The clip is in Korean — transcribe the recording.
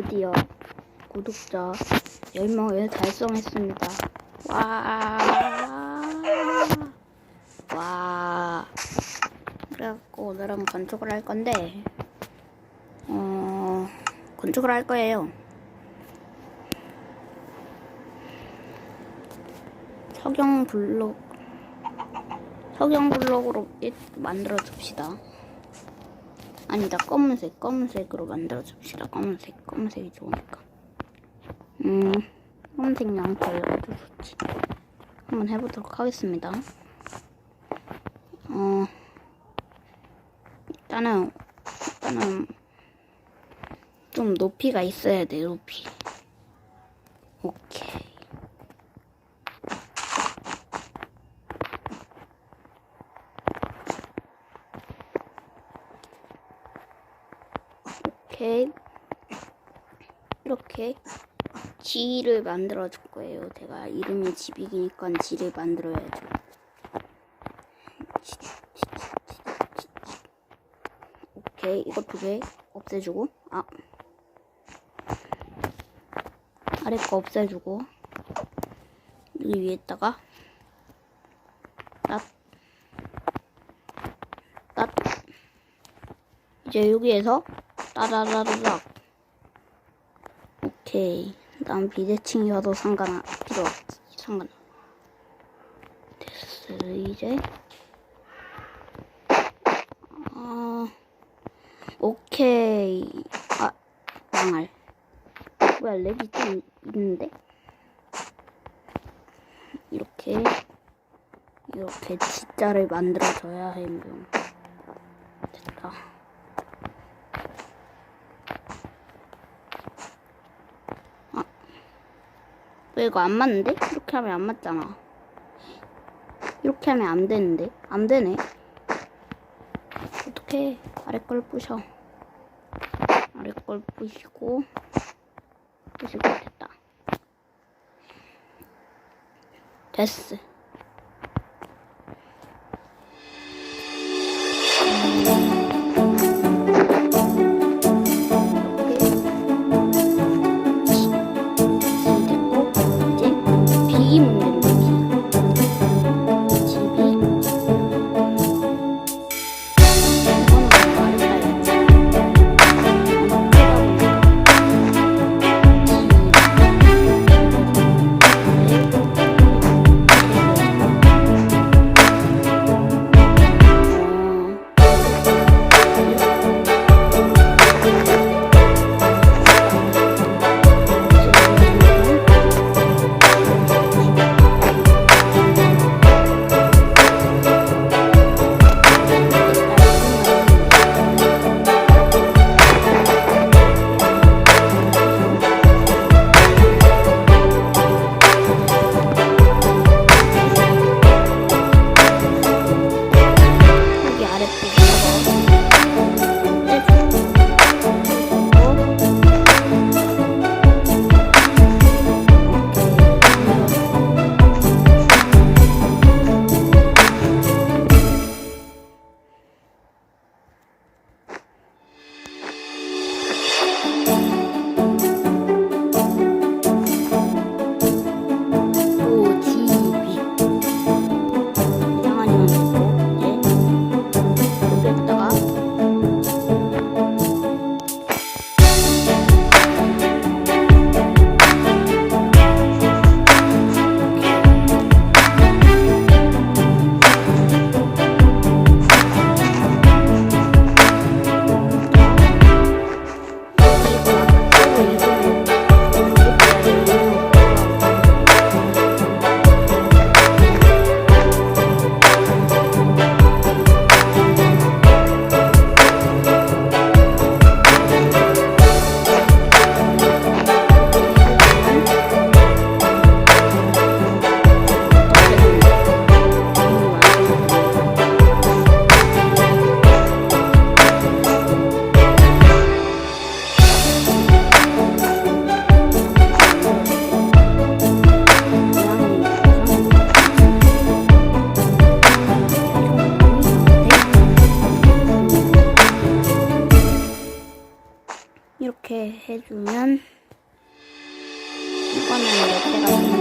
드디어 구독자 10명을 달성했습니다. 와. 와. 그래갖고 오늘은 건축을 할 건데, 어, 건축을 할 거예요. 석영 블록, 석영 블록으로 만들어 줍시다. 아니다 검은색 검은색으로 만들어 줍시다. 검은색 검은색이 좋으니까. 음 검은색 양털 아주 좋지. 한번 해보도록 하겠습니다. 어 일단은 일단은 좀 높이가 있어야 돼 높이. 오케이 이렇게 이렇게 지를 만들어 줄 거예요. 제가 이름이 지빅이니까 지를 만들어야죠. 오케이 이거 두 개 없애주고 아 아래 거 없애주고 여기 위에다가 딱 딱. 이제 여기에서 따라라락 오케이. 난 비대칭이어도 상관 필요 없 상관. 됐어 이제. 아 오케이. 아 망할. 뭐야 렉이 좀 있는데? 이렇게. 이렇게 진짜를 만들어줘야 해요 됐다 왜 이거 안 맞는데? 이렇게 하면 안 맞잖아. 이렇게 하면 안 되는데? 안 되네. 어떻게 아래 걸 부셔. 아래 걸 부시고, 부시고 됐다. 됐어. 비 이렇게 해주면 이거는 이렇게 가면